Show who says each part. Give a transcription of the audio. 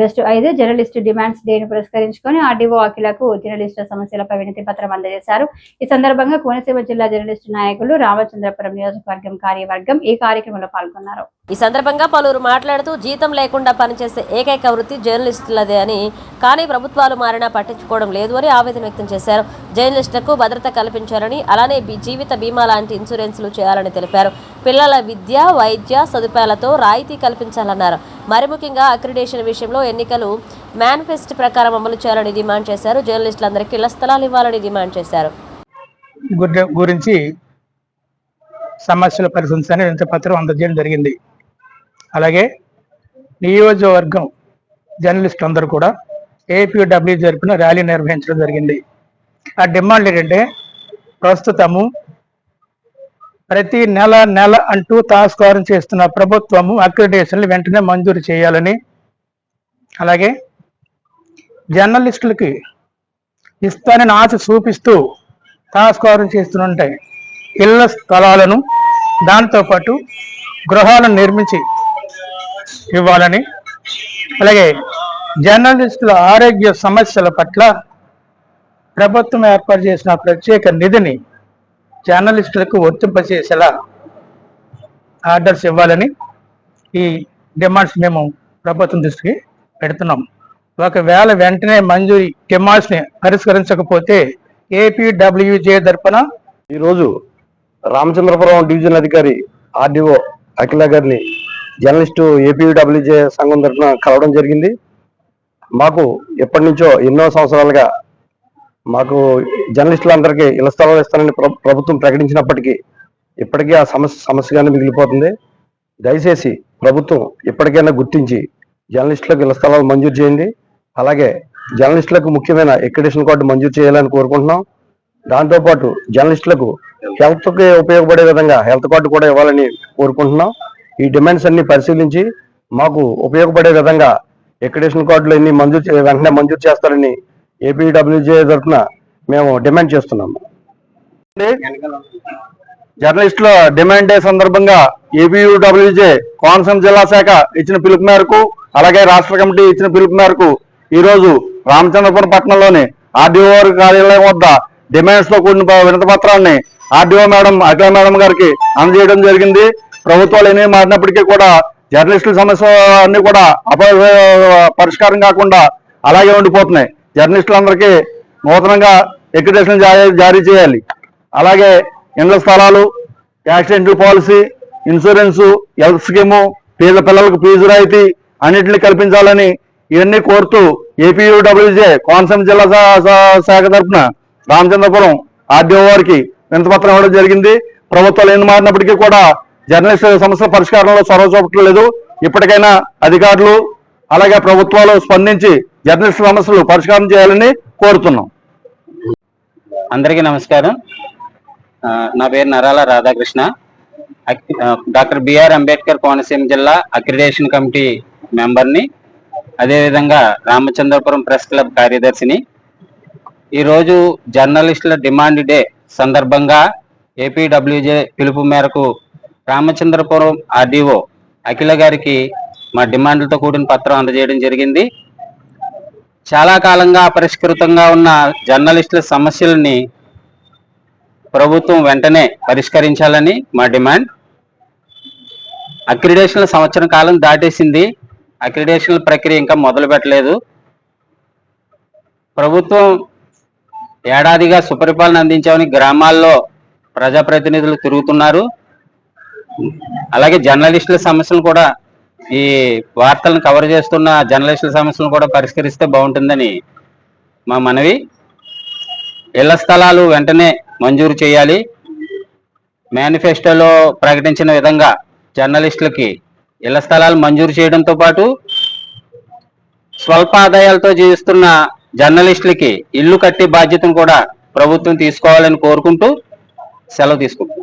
Speaker 1: August ఐదు journalist demands డేను పురస్కరించుకొని RDO అఖిలకు జర్నలిస్టుల సమస్యలపై వినతి పత్రం అందజేశారు. ఈ సందర్భంగా కోనసీమ జిల్లా జర్నలిస్టు నాయకులు రామచంద్రపురం నియోజకవర్గం కార్యవర్గం ఈ కార్యక్రమంలో పాల్గొన్నారు.
Speaker 2: ఈ సందర్భంగా పలువురు మాట్లాడుతూ జీతం లేకుండా పనిచేసే ఏకైక వృత్తి జర్నలిస్టులదే అని కానీ ప్రభుత్వాలు మారినా పట్టించుకోవడం లేదు అని ఆవేదన వ్యక్తం చేశారు. జర్నలిస్టులకు భద్రత కల్పించాలని అలానే జీవిత బీమా లాంటి ఇన్సూరెన్సులు చేయాలని తెలిపారు. పిల్లల విద్య వైద్య సదుపాయాలతో రాయితీ కల్పించాలన్నారు. మరి ముఖ్యంగా అక్రిడేషన్ విషయంలో ఎన్నికలు మేనిఫెస్ట్ ప్రకారం అమలు చేయాలని డిమాండ్ చేశారు. జర్నలిస్టులందరికీ ఇళ్ళ స్థలాలు ఇవ్వాలని డిమాండ్ చేశారు.
Speaker 3: గురించి సమస్యల పరిశీలించని వినతిపత్రం అందజేయడం జరిగింది. అలాగే నియోజకవర్గం జర్నలిస్టులు అందరూ కూడా ఏపీడబ్ల్యూ జరిపిన ర్యాలీ నిర్వహించడం జరిగింది. ఆ డిమాండ్ ఏంటంటే ప్రస్తుతము ప్రతి నెల నెల అంటూ తాస్కారం చేస్తున్న ప్రభుత్వము అక్రిడేషన్లు వెంటనే మంజూరు చేయాలని అలాగే జర్నలిస్టులకి ఇస్తానని ఆశ చూపిస్తూ తాస్కారం చేస్తుంటే ఇళ్ళ స్థలాలను దాంతోపాటు గృహాలను నిర్మించి ఇవ్వాలని. అలాగే జర్నలిస్టుల ఆరోగ్య సమస్యల పట్ల ప్రభుత్వం ఏర్పాటు చేసిన ప్రత్యేక నిధిని జర్నలిస్టులకు వర్తింపచేసేలా ఆర్డర్స్ ఇవ్వాలని ఈ డిమాండ్స్ మేము ప్రభుత్వం దృష్టికి పెడుతున్నాం. ఒకవేళ వెంటనే మంజూరి డిమాండ్స్ని పరిష్కరించకపోతే ఏపీడబ్ల్యూజే తరపున
Speaker 4: ఈరోజు రామచంద్రపురం డివిజన్ అధికారి ఆర్డీఓ అఖిల గారిని జర్నలిస్టు ఏపీడబ్ల్యూజే సంఘం తరఫున కలవడం జరిగింది. మాకు ఎప్పటి నుంచో ఎన్నో సంవత్సరాలుగా మాకు జర్నలిస్టులందరికీ ఇళ్ళ స్థలాలు ఇస్తానని ప్రభుత్వం ప్రకటించినప్పటికీ ఇప్పటికీ ఆ సమస్య సమస్యగానే మిగిలిపోతుంది. దయచేసి ప్రభుత్వం ఇప్పటికైనా గుర్తించి జర్నలిస్టులకు ఇళ్ళ స్థలాలు మంజూరు చేయండి. అలాగే జర్నలిస్టులకు ముఖ్యమైన ఎక్రిడేషన్ కార్డు మంజూరు చేయాలని కోరుకుంటున్నాం. దాంతోపాటు జర్నలిస్టులకు హెల్త్కి ఉపయోగపడే విధంగా హెల్త్ కార్డు కూడా ఇవ్వాలని కోరుకుంటున్నాం. ఈ డిమాండ్స్ అన్ని పరిశీలించి మాకు ఉపయోగపడే విధంగా ఎక్రిడేషన్ కార్డులు అన్ని మంజూరు వెంటనే మంజూరు చేస్తారని ఏపీడబ్ల్యూజే తరఫున మేము డిమాండ్ చేస్తున్నాము జర్నలిస్టుల డిమాండ్ డే సందర్భంగా ఏపీయూడబ్ల్యూజే కోనసీమ జిల్లా శాఖ ఇచ్చిన పిలుపు మేరకు అలాగే రాష్ట్ర కమిటీ ఇచ్చిన పిలుపు మేరకు ఈరోజు రామచంద్రపురం పట్టణంలోని ఆర్డీఓ కార్యాలయం వద్ద డిమాండ్స్తో కూడిన ప- వినతి పత్రాన్ని ఆర్డీఓ మేడం అఖిల మేడం గారికి అందజేయడం జరిగింది. ప్రభుత్వాలు ఏమీ మారినప్పటికీ కూడా జర్నలిస్టుల సమస్య అన్ని కూడా అప పరిష్కారం కాకుండా అలాగే ఉండిపోతున్నాయి. జర్నలిస్టులందరికీ నూతనంగా ఎక్రిడేషన్ జారీ చేయాలి. అలాగే ఇండ్ల స్థలాలు accidental policy insurance health scheme పేద పిల్లలకు ఫీజు రాయితీ అన్నింటినీ కల్పించాలని ఇవన్నీ కోరుతూ ఏపీయూడబ్ల్యూజే కోనసీమ జిల్లా శాఖ తరఫున రామచంద్రపురం ఆర్డీఓ వారికి వినతిపత్రం ఇవ్వడం జరిగింది. ప్రభుత్వాలు ఎన్ని మారినప్పటికీ కూడా జర్నలిస్ట్ సమస్యల పరిష్కారంలో చొరవ చూపట్లేదు. ఇప్పటికైనా అధికారులు అలాగే ప్రభుత్వాలు స్పందించి జర్నలిస్ట్ సమస్యలు పరిష్కారం చేయాలని కోరుతున్నాం.
Speaker 5: అందరికీ నమస్కారం. నా పేరు నరాల రాధాకృష్ణ. డాక్టర్ బిఆర్ అంబేద్కర్ కోనసీమ జిల్లా అక్రిడేషన్ కమిటీ మెంబర్ని అదేవిధంగా రామచంద్రపురం ప్రెస్ క్లబ్ కార్యదర్శిని. ఈరోజు జర్నలిస్టుల డిమాండ్ డే సందర్భంగా ఏపీడబ్ల్యూజే పిలుపు మేరకు రామచంద్రపురం ఆర్డీఓ అఖిల గారికి మా డిమాండ్లతో కూడిన పత్రం అందజేయడం జరిగింది. చాలా కాలంగా అపరిష్కృతంగా ఉన్న జర్నలిస్టుల సమస్యలని ప్రభుత్వం వెంటనే పరిష్కరించాలని మా డిమాండ్. అక్రిడేషన్ల సంవత్సరం కాలం దాటేసింది. అక్రిడేషన్ ప్రక్రియ ఇంకా మొదలు పెట్టలేదు. ప్రభుత్వం ఏడాదిగా సుపరిపాలన అందించామని గ్రామాల్లో ప్రజాప్రతినిధులు తిరుగుతున్నారు. అలాగే జర్నలిస్టుల సమస్యలు కూడా ఈ వార్తలను కవర్ చేస్తున్న జర్నలిస్టుల సమస్యలను కూడా పరిష్కరిస్తే బాగుంటుందని మా మనవి. ఇళ్ళ స్థలాలు వెంటనే మంజూరు చేయాలి. మేనిఫెస్టోలో ప్రకటించిన విధంగా జర్నలిస్టులకి ఇళ్ళ స్థలాలు మంజూరు చేయడంతో పాటు స్వల్ప ఆదాయాలతో జీవిస్తున్న జర్నలిస్టులకి ఇల్లు కట్టే బాధ్యతను కూడా ప్రభుత్వం తీసుకోవాలని కోరుకుంటూ సెలవు తీసుకుంటున్నాం.